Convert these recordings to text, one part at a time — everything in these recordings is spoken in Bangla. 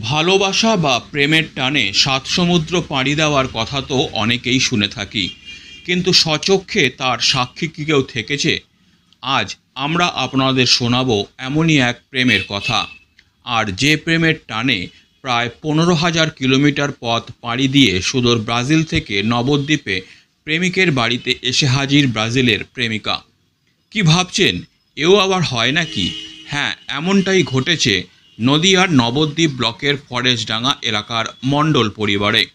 ভালোবাসা বা প্রেমের টানে সাত সমুদ্র পাড়ি দেওয়ার কথা তো অনেকেই শুনে থাকি। কিন্তু সচক্ষে তার সাক্ষী কি কেউ থেকেছে? আজ আমরা আপনাদের শোনাবো এমনই এক প্রেমের কথা। আর যে প্রেমের টানে প্রায় পনেরো হাজার কিলোমিটার পথ পাড়ি দিয়ে সুদূর ব্রাজিল থেকে নবদ্বীপে প্রেমিকের বাড়িতে এসে হাজির ব্রাজিলের প্রেমিকা। কি ভাবছেন? এও আবার হয় নাকি? হ্যাঁ এমনটাই ঘটেছে নদিয়ার নবদ্বীপ ব্লকের ফরেস্টডাঙ্গা এলাকার মণ্ডল পরিবারে।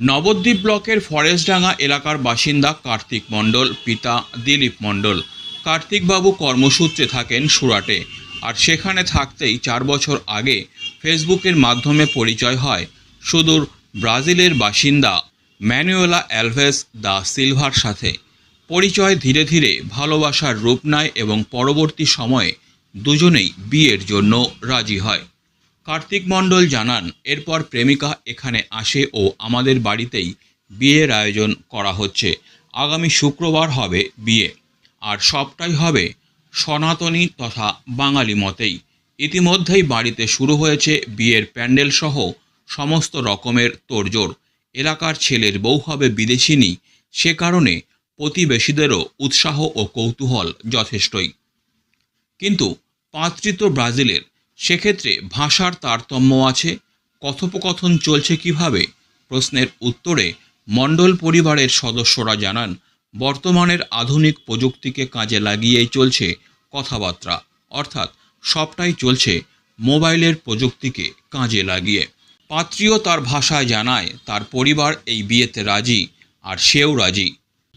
নবদ্বীপ ব্লকের ফরেস্টডাঙ্গা এলাকার বাসিন্দা কার্তিক মণ্ডল, পিতা দিলীপ মণ্ডল। কার্তিকবাবু কর্মসূত্রে থাকেন সুরাটে আর সেখানে থাকতেই চার বছর আগে ফেসবুকের মাধ্যমে পরিচয় হয় সুদূর ব্রাজিলের বাসিন্দা ম্যানুয়েলা অ্যালভেস দা সিলভার সাথে। পরিচয় ধীরে ধীরে ভালোবাসার রূপ নেয় এবং পরবর্তী সময়ে দুজনেই বিয়ের জন্য রাজি হয়। কার্তিক মণ্ডল জানান, এরপর প্রেমিকা এখানে আসে ও আমাদের বাড়িতেই বিয়ের আয়োজন করা হচ্ছে। আগামী শুক্রবার হবে বিয়ে। আর সবটাই হবে সনাতনী তথা বাঙালি মতেই। ইতিমধ্যেই বাড়িতে শুরু হয়েছে বিয়ের প্যান্ডেল সহ সমস্ত রকমের তোড়জোড়। এলাকার ছেলের বউ হবে বিদেশিনী। সে কারণে প্রতিবেশীদেরও উৎসাহ ও কৌতূহল যথেষ্টই। কিন্তু পাত্রী তো ব্রাজিলের, সেক্ষেত্রে ভাষার তারতম্য আছে, কথোপকথন চলছে কীভাবে? প্রশ্নের উত্তরে মণ্ডল পরিবারের সদস্যরা জানান, বর্তমানের আধুনিক প্রযুক্তিকে কাজে লাগিয়েই চলছে কথাবার্তা, অর্থাৎ সবটাই চলছে মোবাইলের প্রযুক্তিকে কাজে লাগিয়ে। পাত্রীও তার ভাষায় জানায়, তার পরিবার এই বিয়েতে রাজি, আর সেও রাজি।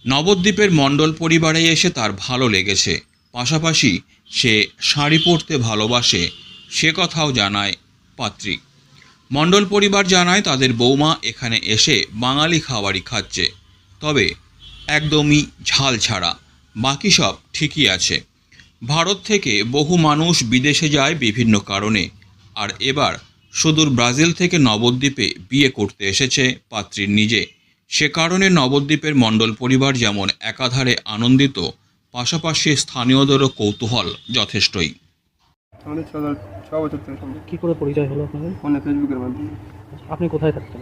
নবদ্বীপের মণ্ডল পরিবারে এসে তার ভালো লেগেছে। পাশাপাশি সে শাড়ি পরতে ভালোবাসে, সে কথাও জানায় পাত্রী। মণ্ডল পরিবার জানায় তাদের বৌমা এখানে এসে বাঙালি খাবারই খাচ্ছে। তবে একদমই ঝাল ছাড়া, বাকি সব ঠিকই আছে। ভারত থেকে বহু মানুষ বিদেশে যায় বিভিন্ন কারণে। আর এবার সুদূর ব্রাজিল থেকে নবদ্বীপে বিয়ে করতে এসেছে পাত্রীর নিজে। সে কারণে নবদ্বীপের মণ্ডল পরিবার যেমন একাধারে আনন্দিত পাশাপাশি স্থানীয়দেরও কৌতূহল যথেষ্টই। আমাদের ছ ছ বছর থেকে সম্ভব কি করে পরিচয় হলো আপনাদের? ফোনে ফেসবুকের মাধ্যমে। আপনি কোথায় থাকতেন?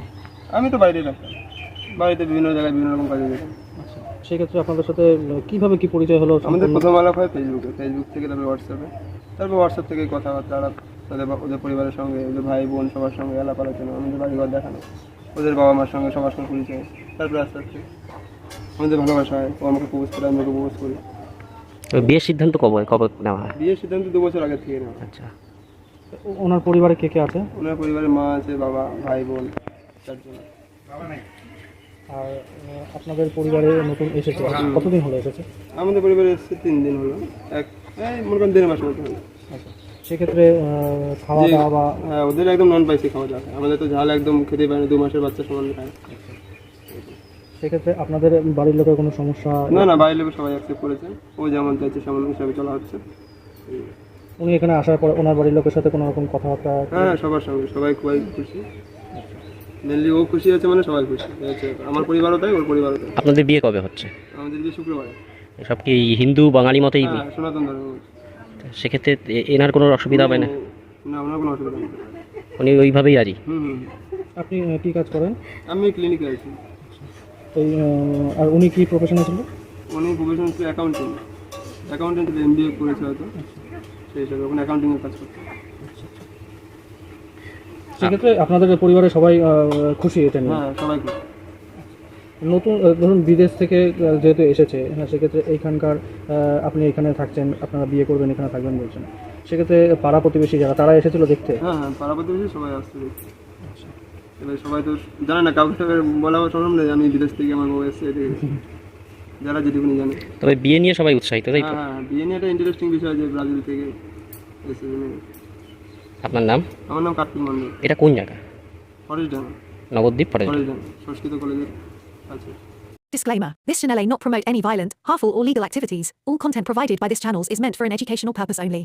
আমি তো বাইরেই থাকতাম। বাড়িতে বিভিন্ন জায়গায় বিভিন্ন রকম কাজে যেতাম। আচ্ছা সেক্ষেত্রে আপনাদের সাথে কীভাবে কি পরিচয় হলো? আমাদের? প্রথম আলাপ হয় ফেসবুকে। ফেসবুক থেকে তারপরে হোয়াটসঅ্যাপে তারপর হোয়াটসঅ্যাপ থেকে কথাবার্তা আলাপ তাদের বা- ওদের পরিবারের সঙ্গে ওদের ভাই বোন সবার সঙ্গে আলাপ আলোচনা আমাদের বাড়িঘর দেখানো। ওদের বাবা মার সঙ্গে সবার সঙ্গে পরিচয়। তারপরে আস্তে আস্তে আমাদের ভালোবাসা হয়। ও আমাকে প্রবোজ করে আমি ওকে প্রবোজ করি। তো বিয়ের সিদ্ধান্ত কবে কবে নেওয়া হয়? বিয়ের সিদ্ধান্ত দু বছর আগে থেকে নেওয়া আচ্ছা। ওনার পরিবারে কে কে আছে? ওনার পরিবারে মা আছে বাবা ভাই বোন চারজন। আর আহ, আপনাদের পরিবারে নতুন এসেছে? কতদিন হলো এসেছে? আমাদের পরিবারে এসেছে তিন দিন হলো। এক এই মনে করেন দেড় মাস মতো হলো। আচ্ছা। সেক্ষেত্রে আহ, খাওয়া দাওয়া বা হ্যাঁ ওদের একদম নন স্পাইসি খাওয়া দাওয়া। আমাদের তো ঝাল একদম খেতে পারে না দু মাসের বাচ্চা সমান খায়। সেক্ষেত্রে আপনাদের বাড়ির লোকের কোনো সমস্যা? না না বাইরের লোক সবাই অ্যাকসেপ্ট করেছে। ও যেমন চাইছে সেমন হিসাবে চলা হচ্ছে। উনি এখানে আসার পর ওনার বাড়ির লোকের সাথে কোনো রকম কথাবার্তা হ্যাঁ হ্যাঁ সবার সঙ্গে সবাই খুবই খুশি। মেনলি ও খুশি আছে মানে সবাই খুশি। এই আমার পরিবারও তাই ওর পরিবারও তাই। আপনাদের বিয়ে কবে হচ্ছে? আমাদের বিয়ে শুক্রবারে। সব কি হিন্দু বাঙালি মতেই হ্যাঁ সনাতন ধর্ম সেক্ষেত্রে এ- এনার কোনো অসুবিধা হবে না? না ওনার কোনো অসুবিধা নেই। উনি ওইভাবেই রাজি? হুম হুম আপনি আহ, কি কাজ করেন? আমি ক্লিনিকে আছি। এই আর উনি কি প্রফেশনে ছিল উনি প্রফেশন ছিল accounting accountant M B A করেছে হয়তো। সেই হিসাবে ওখানে অ্যাকাউন্টিংয়ের কাজ করতে। সেক্ষেত্রে আপনাদের পরিবারের সবাই খুশি এটা নিয়ে হ্যাঁ সবাই খুশি। নতুন ধরুন বিদেশ থেকে যেহেতু এসেছে হ্যাঁ সেক্ষেত্রে এইখানকার আপনি এখানে থাকছেন আপনারা বিয়ে করবেন এখানে থাকবেন বলছেন। সেক্ষেত্রে পাড়া প্রতিবেশী যারা তারা এসেছিল দেখতে? হ্যাঁ হ্যাঁ পাড়া প্রতিবেশী সবাই আসছে দেখতে। এবার সবাই তো জানে না কাউকে বলা সম্ভব নয় যে আমি বিদেশ থেকে আমার বউ এসছে যারা যেটুকুনি জানে। তবে বিয়ে নিয়ে সবাই উৎসাহিত তাই তো? হ্যাঁ হ্যাঁ বিয়ে নিয়ে একটা ইন্টারেস্টিং বিষয় যে ব্রাজিল থেকে এসে আপনার নাম? আমার নাম কার্তিক মন্ডল। এটা কোন জায়গা? ফরেস্ট ডাঙ্গা। নবদ্বীপ ফরেস্ট ডাঙ্গা। সংস্কৃত কলেজের আছে Disclaimer This channel may not promote any violent, harmful, or legal activities. All content provided by this channel is meant for an educational purpose only.